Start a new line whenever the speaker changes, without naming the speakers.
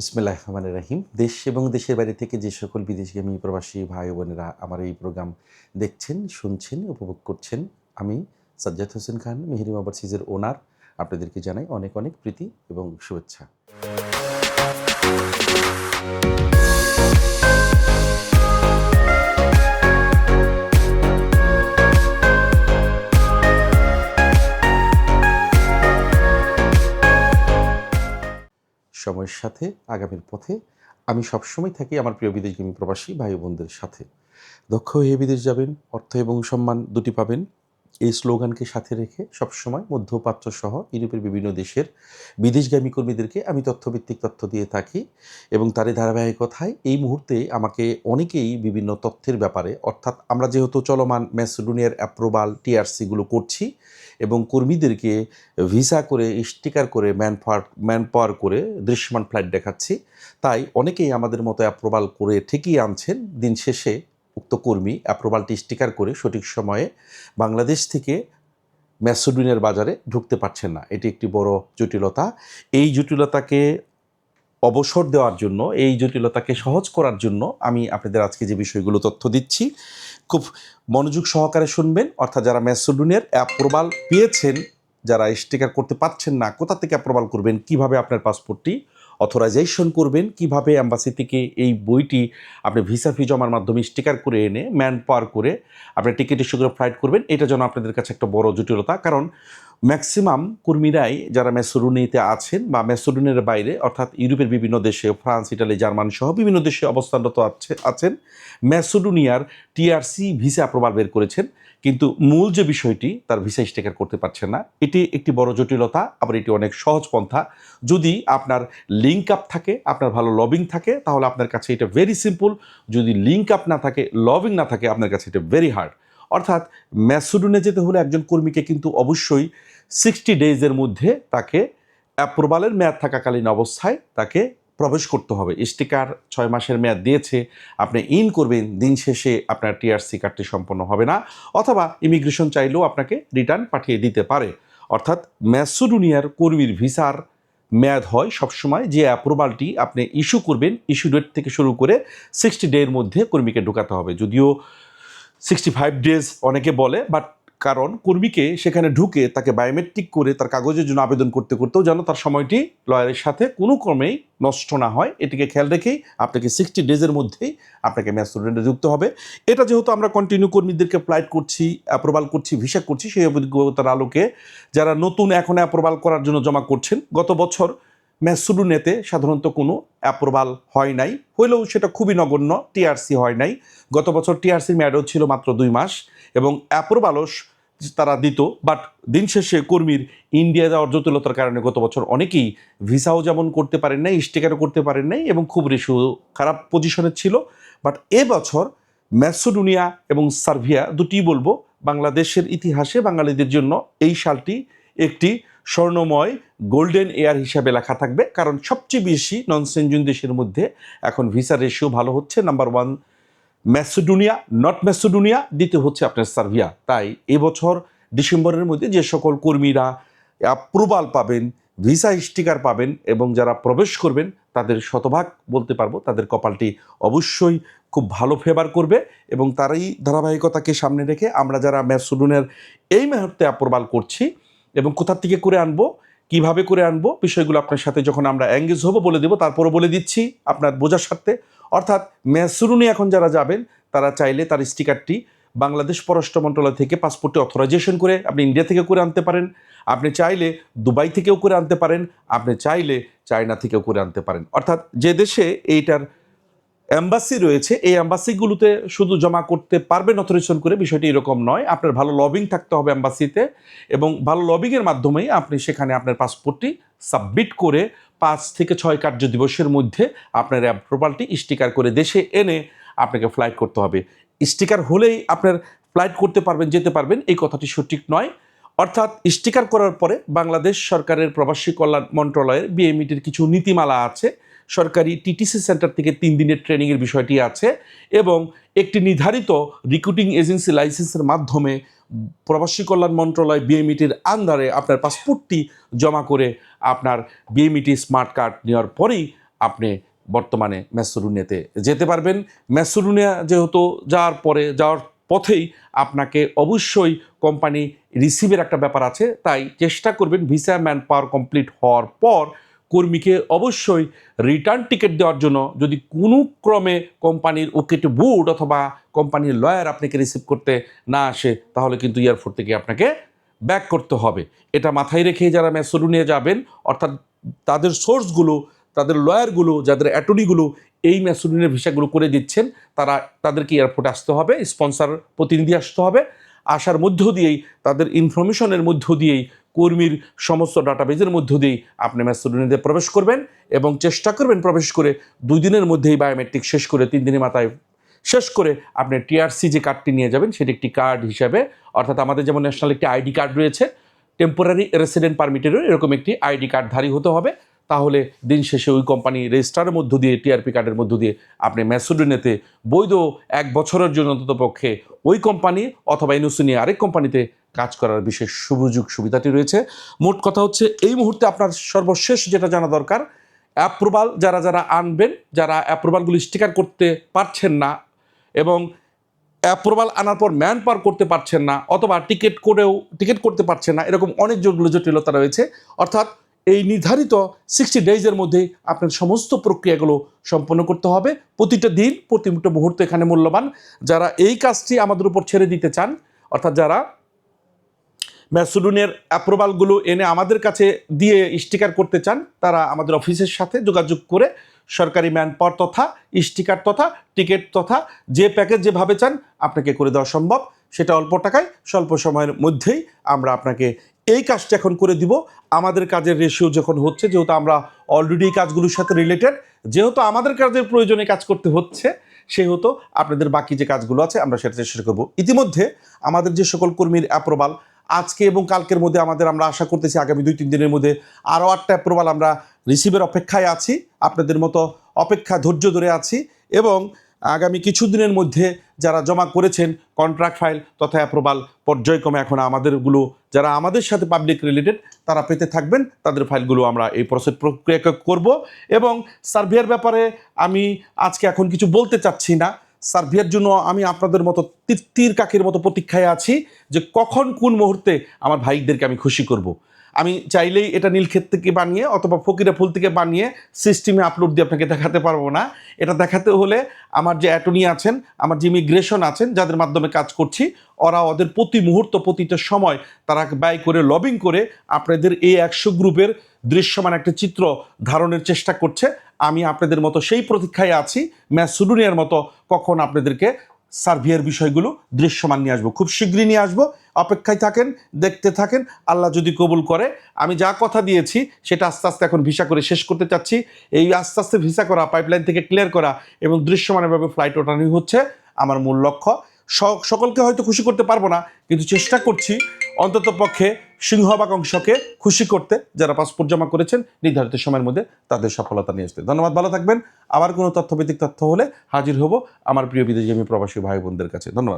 বিসমিল্লাহ রহমান রাহিম। দেশ এবং দেশের বাইরে থেকে যে সকল বিদেশগামী প্রবাসী ভাই বোনেরা আমার এই প্রোগ্রাম দেখছেন, শুনছেন, উপভোগ করছেন, আমি সাজ্জাদ হোসেন খান মেহরিম ওভারসিজের ওনার। আপনাদেরকে জানাই অনেক অনেক প্রীতি এবং শুভেচ্ছা। সময়ের সাথে, আগামীর পথে আমি সবসময় থাকি আমার প্রিয় বিদেশগামী প্রবাসী ভাই বোনদের সাথে। দক্ষ হয়ে বিদেশ যাবেন, অর্থ এবং সম্মান দুটি পাবেন। এই স্লোগানকে সাথে রেখে সবসময় মধ্যপ্রাচ্য সহ ইউরোপের বিভিন্ন দেশের বিদেশগামী কর্মীদেরকে আমি তথ্যভিত্তিক তথ্য দিয়ে থাকি এবং তারই ধারাবাহিকতায় এই মুহূর্তে আমাকে অনেকেই বিভিন্ন তথ্যের ব্যাপারে, অর্থাৎ আমরা যেহেতু চলমান ম্যাসডোনিয়ার অ্যাপ্রুভাল টিআরসিগুলো করছি এবং কর্মীদেরকে ভিসা করে, স্টিকার করে ম্যান পাওয়ার ম্যান পাওয়ার করে দৃশ্যমান ফ্লাইট দেখাচ্ছি, তাই অনেকেই আমাদের মতো অ্যাপ্রুভাল করে ঠিকই আনছেন দিন শেষে। উক্ত কর্মী অ্যাপ্রুভালটি স্টিকার করে সঠিক সময়ে বাংলাদেশ থেকে ম্যাসোডিনের বাজারে ঢুকতে পারছেন না। এটি একটি বড় জটিলতা। এই জটিলতাকে অবসর দেওয়ার জন্য, এই জটিলতাকে সহজ করার জন্য আমি আপনাদের আজকে যে বিষয়গুলো তথ্য দিচ্ছি, খুব মনোযোগ সহকারে শুনবেন। অর্থাৎ যারা ম্যাসোডুনের অ্যাপ্রুভাল পেয়েছেন, যারা স্টিকার করতে পারছেন না, কোথা থেকে অ্যাপ্রুভাল করবেন, কীভাবে আপনার পাসপোর্টটি অথরাইজেশন করবেন, কীভাবে অ্যাম্বাসি থেকে এই বইটি আপনি ভিসা ফি জমার মাধ্যমে স্টিকার করে এনে ম্যান পাওয়ার করে আপনি টিকিট ইস্যু করে ফ্লাইট করবেন, এটা যেন আপনাদের কাছে একটা বড় জটিলতা। কারণ ম্যাক্সিমাম কর্মীরাই যারা মেসোডুনিতে আছেন বা মেসোডুনের বাইরে, অর্থাৎ ইউরোপের বিভিন্ন দেশে, ফ্রান্স, ইটালি, জার্মান সহ বিভিন্ন দেশে অবস্থানরত আছে, আছেন মেসোডুনিয়ার টিআরসি ভিসা অ্যাপ্রুভাল বের করেছেন। কিন্তু মূল যে বিষয়টি, তার ভিসা স্টিকার করতে পারছেন না। এটি একটি বড় জটিলতা, আবার এটি অনেক সহজ পন্থা। যদি আপনার লিঙ্ক আপ থাকে, আপনার ভালো লবিং থাকে, তাহলে আপনার কাছে এটা ভেরি সিম্পল যদি লিঙ্ক আপ না থাকে লবিং না থাকে, আপনার কাছে এটা ভেরি হার্ড অর্থাৎ ম্যাসুডুনে যেতে হলে একজন কর্মীকে কিন্তু অবশ্যই সিক্সটি ডেজের মধ্যে তাকে অ্যাপ্রুভালের মেয়াদ থাকাকালীন অবস্থায় তাকে প্রবেশ করতে হবে। স্টিকার ছয় মাসের মেয়াদ দিয়েছে। আপনি ইন করবেন, দিন শেষে আপনার টিআরসি কার্ডটি সম্পন্ন হবে না অথবা ইমিগ্রেশন চাইলেও আপনাকে রিটার্ন পাঠিয়ে দিতে পারে। অর্থাৎ ম্যাসুডুনিয়ার কর্মীর ভিসার মেয়াদ হয় সবসময়। যে অ্যাপ্রুভালটি আপনি ইস্যু করবেন ইস্যু ডেট থেকে শুরু করে সিক্সটি ডের মধ্যে কর্মীকে ঢোকাতে হবে। যদিও সিক্সটি ফাইভ ডেজ অনেকে বলে বাট কারণ কর্মীকে সেখানে ঢুকে তাকে বায়োমেট্রিক করে তার কাগজের জন্য আবেদন করতে করতেও যেন তার সময়টি লয়ারের সাথে কোনো ক্রমেই নষ্ট না হয়। এটিকে খেয়াল রেখেই আপনাকে সিক্সটি ডেজের মধ্যেই আপনাকে ম্যাচ স্টুডেন্টে যুক্ত হবে। এটা যেহেতু আমরা কন্টিনিউ কর্মীদেরকে ফ্লাইট করছি অ্যাপ্রুভাল করছি ভিসা করছি, সেই অভিজ্ঞতার আলোকে যারা নতুন এখন অ্যাপ্রুভাল করার জন্য জমা করছেন, গত বছর ম্যাসুডুনেতে সাধারণত কোনো অ্যাপ্রুভাল হয় নাই। হইলেও সেটা খুবই নগণ্য টিআরসি হয় নাই। গত বছর টিআরসির মেয়াদও ছিল মাত্র দুই মাস এবং অ্যাপ্রুভালও তারা দিত বাট দিন শেষে কর্মীর ইন্ডিয়া যাওয়ার জটিলতার কারণে গত বছর অনেকেই ভিসাও যেমন করতে পারেন নাই, স্টিকারও করতে পারেন নাই এবং খুব রেশু খারাপ পজিশনে ছিল। বাট এবছর ম্যাসোডুনিয়া এবং সার্ভিয়া দুটি বলব, বাংলাদেশের ইতিহাসে বাঙালিদের জন্য এই সালটি একটি স্বর্ণময় গোল্ডেন এয়ার হিসাবে লেখা থাকবে, কারণ সবচেয়ে বেশি নন সেঞ্জুন দেশের মধ্যে এখন ভিসা রেশিও ভালো হচ্ছে। Number one Macedonia not Macedonia দ্বিতীয় হচ্ছে আপনার সার্ভিয়া তাই এবছর ডিসেম্বরের মধ্যে যে সকল কর্মীরা অ্যাপ্রুভাল পাবেন, ভিসা স্টিকার পাবেন এবং যারা প্রবেশ করবেন, তাদের শতভাগ বলতে পারব, তাদের কপালটি অবশ্যই খুব ভালো ফেভার করবে এবং তারই ধারাবাহিকতাকে সামনে রেখে আমরা যারা ম্যাসোডোনের এই মুহূর্তে অ্যাপ্রুভাল করছি এবং কোথার থেকে করে আনব, কীভাবে করে আনব, বিষয়গুলো আপনার সাথে যখন আমরা অ্যাঙ্গেজ হব বলে দেবো তারপরে বলে দিচ্ছি আপনার বোঝার স্বার্থে। অর্থাৎ ম্যাসুরুনি এখন যারা যাবেন, তারা চাইলে তার স্টিকারটি বাংলাদেশ পররাষ্ট্র মন্ত্রণালয় থেকে পাসপোর্টে অথরাইজেশন করে আপনি ইন্ডিয়া থেকে করে আনতে পারেন। আপনি চাইলে দুবাই থেকেও করে আনতে পারেন। আপনি চাইলে চায়না থেকেও করে আনতে পারেন। অর্থাৎ যে দেশে এইটার অ্যাম্বাসি রয়েছে। এই অ্যাম্বাসিগুলোতে শুধু জমা করতে পারবেন অথরাইজেশন করে বিষয়টি এরকম নয়। আপনার ভালো লবিং থাকতে হবে অ্যাম্বাসিতে এবং ভালো লবিংয়ের মাধ্যমেই আপনি সেখানে আপনার পাসপোর্টটি সাবমিট করে পাঁচ থেকে ছয় কার্য দিবসের মধ্যে আপনার অ্যাপ্রুভালটি স্টিকার করে দেশে এনে আপনাকে ফ্লাইট করতে হবে। স্টিকার হলেই আপনার ফ্লাইট করতে পারবেন, যেতে পারবেন, এই কথাটি সঠিক নয়। অর্থাৎ স্টিকার করার পরে বাংলাদেশ সরকারের প্রবাসী কল্যাণ মন্ত্রণালয়ের বিএমইটির কিছু নীতিমালা আছে। সরকারি টিটিসি সেন্টার থেকে তিন দিনের ট্রেনিংয়ের বিষয়টি আছে এবং একটি নির্ধারিত রিক্রুটিং এজেন্সি লাইসেন্সের মাধ্যমে প্রবাসী কল্যাণ মন্ত্রণালয় বিএমইটির আন্ডারে আপনার পাসপোর্টটি জমা করে আপনার বিএমইটি স্মার্ট কার্ড নেওয়ার পরেই আপনি বর্তমানে ম্যাসুরুনিয়াতে যেতে পারবেন। ম্যাসুরুনিয়া যেহেতু যাওয়ার পরে, যাওয়ার পথেই আপনাকে অবশ্যই কোম্পানি রিসিভের একটা ব্যাপার আছে। তাই চেষ্টা করবেন ভিসা ম্যান পাওয়ার কমপ্লিট হওয়ার পর কর্মীকে অবশ্যই রিটার্ন টিকিট দেওয়ার জন্য যদি কোনো ক্রমে কোম্পানির ওকেট বোর্ড অথবা কোম্পানির লয়ার আপনাকে রিসিভ করতে না আসে, তাহলে কিন্তু এয়ারপোর্ট থেকে আপনাকে ব্যাক করতে হবে। এটা মাথায় রেখে যারা ম্যাসুরু নিয়ে যাবেন, অর্থাৎ তাদের সোর্সগুলো তাদের লয়ারগুলো যাদের অ্যাটর্নিগুলো এই ম্যাসুরিনের ভিসাগুলো করে দিচ্ছেন, তারা, তাদেরকে এয়ারপোর্টে আসতে হবে স্পন্সর প্রতিনিধি আসতে হবে। আসার মধ্য দিয়েই, তাদের ইনফরমেশনের মধ্য দিয়েই কর্মীর সমস্ত ডাটাবেজের মধ্য দিয়েই আপনি ম্যাসুরিনিতে প্রবেশ করবেন এবং চেষ্টা করবেন প্রবেশ করে দুই দিনের মধ্যেই বায়োমেট্রিক শেষ করে, তিন দিনের মাথায় শেষ করে আপনি টিআরসি যে কার্ডটি নিয়ে যাবেন সেটি একটি কার্ড হিসাবে, অর্থাৎ আমাদের যেমন ন্যাশনাল একটি আইডি কার্ড রয়েছে, টেম্পোরারি রেসিডেন্ট পারমিটেরও এরকম একটি আইডি কার্ডধারী হতে হবে। তাহলে দিন শেষে ওই কোম্পানি রেজিস্টারের মধ্য দিয়ে, টিআরপি কার্ডের মধ্য দিয়ে আপনি ম্যাসুডিনেতে বৈধ এক বছরের জন্য অন্তত পক্ষে ওই কোম্পানি অথবা এনওসি আরেক কোম্পানিতে কাজ করার বিশেষ সুযোগ সুবিধাটি রয়েছে। মোট কথা হচ্ছে, এই মুহূর্তে আপনার সর্বশেষ যেটা জানা দরকার অ্যাপ্রুভাল যারা যারা আনবেন, যারা অ্যাপ্রুভালগুলি স্টিকার করতে পারছেন না এবং অ্যাপ্রুভাল আনার পর ম্যান পার করতে পারছেন না অথবা টিকিট করেও টিকিট করতে পারছেন না, এরকম অনেক জটিল জটিলতা রয়েছে। অর্থাৎ এই নির্ধারিত সিক্সটি ডেইজের মধ্যে আপনার সমস্ত প্রক্রিয়াগুলো সম্পন্ন করতে হবে। প্রতিটা দিন, প্রতিটা মুহূর্ত এখানে মূল্যবান। যারা এই কাজটি আমাদের উপর ছেড়ে দিতে চান, অর্থাৎ যারা ম্যাসুডুনের অ্যাপ্রুভালগুলো এনে আমাদের কাছে দিয়ে স্টিকার করতে চান, তারা আমাদের অফিসের সাথে যোগাযোগ করে সরকারি ম্যান পাওয়ার তথা স্টিকার তথা টিকিট তথা যে প্যাকেজ যেভাবে চান আপনাকে করে দেওয়া সম্ভব। সেটা অল্প টাকায়, স্বল্প সময়ের মধ্যেই আমরা আপনাকে এই কাজটা এখন করে দিব। আমাদের কাজের রেশিও যখন হচ্ছে, যেহেতু আমরা অলরেডি এই কাজগুলোর সাথে রিলেটেড যেহেতু আমাদের কাজের প্রয়োজনে কাজ করতে হচ্ছে, সেহেতু আপনাদের বাকি যে কাজগুলো আছে, আমরা সেটা চেষ্টা করব। ইতিমধ্যে আমাদের যে সকল কর্মীর অ্যাপ্রুভাল আজকে এবং কালকের মধ্যে আমাদের আমরা আশা করতেছি আগামী দুই, তিন দিনের মধ্যে আরও আটটা অ্যাপ্রুভাল আমরা রিসিভের অপেক্ষায় আছি, আপনাদের মতো অপেক্ষা ধৈর্য ধরে আছি এবং আগামী কিছুদিনের মধ্যে যারা জমা করেছেন কন্ট্রাক্ট ফাইল তথা অ্যাপ্রুভাল পর্যায়ক্রমে এখন আমাদেরগুলো, যারা আমাদের সাথে পাবলিক রিলেটেড তারা পেতে থাকবেন, তাদের ফাইলগুলো আমরা এই প্রসেস প্রক্রিয়া করব এবং সার্ভের ব্যাপারে আমি আজকে এখন কিছু বলতে চাচ্ছি না। সার্ভিয়ার জন্য আমি আপনাদের মতো তৃপ্তির কাকের মতো প্রতীক্ষায় আছি যে কখন কোন মুহূর্তে আমার ভাইদেরকে আমি খুশি করব। আমি চাইলেই এটা নীলক্ষেত থেকে বানিয়ে অথবা ফকিরা ফুল থেকে বানিয়ে সিস্টেমে আপলোড দিয়ে আপনাকে দেখাতে পারব না। এটা দেখাতে হলে আমার যে অ্যাটর্নি আছেন, আমার যে ইমিগ্রেশন আছেন, যাদের মাধ্যমে কাজ করছি, ওরা ওদের প্রতি মুহূর্ত, প্রতিটা সময় তারা ব্যয় করে লবিং করে আপনাদের এই একশো গ্রুপের দৃশ্যমান একটা চিত্র ধারণের চেষ্টা করছে। আমি আপনাদের মতো সেই প্রতীক্ষায় আছি ম্যাচ সুডুনিয়ার মতো কখন আপনাদেরকে সার্ভিয়ার বিষয়গুলো দৃশ্যমান নিয়ে আসব। খুব শীঘ্রই নিয়ে আসব। অপেক্ষায় থাকেন, দেখতে থাকেন, আল্লাহ যদি কবুল করে। আমি যা কথা দিয়েছি, সেটা আস্তে আস্তে এখন ভিসা করে শেষ করতে চাচ্ছি। এই আস্তে আস্তে ভিসা করা পাইপলাইন থেকে ক্লিয়ার করা এবং দৃশ্যমানভাবে ফ্লাইট ওঠানো হচ্ছে আমার মূল লক্ষ্য। সকলকে হয়তো খুশি করতে পারব না, কিন্তু চেষ্টা করছি অন্তত পক্ষে সিংহবাগ অংশকে খুশি করতে যারা পাসপোর্ট জমা করেছেন, নির্ধারিত সময়ের মধ্যে তাদের সফলতা নিয়ে আসতে। ধন্যবাদ, ভালো থাকবেন। আবার কোনো তথ্যভিত্তিক তথ্য হলে হাজির হব আমার প্রিয় বিদেশি প্রবাসী ভাই বোনদের কাছে। ধন্যবাদ।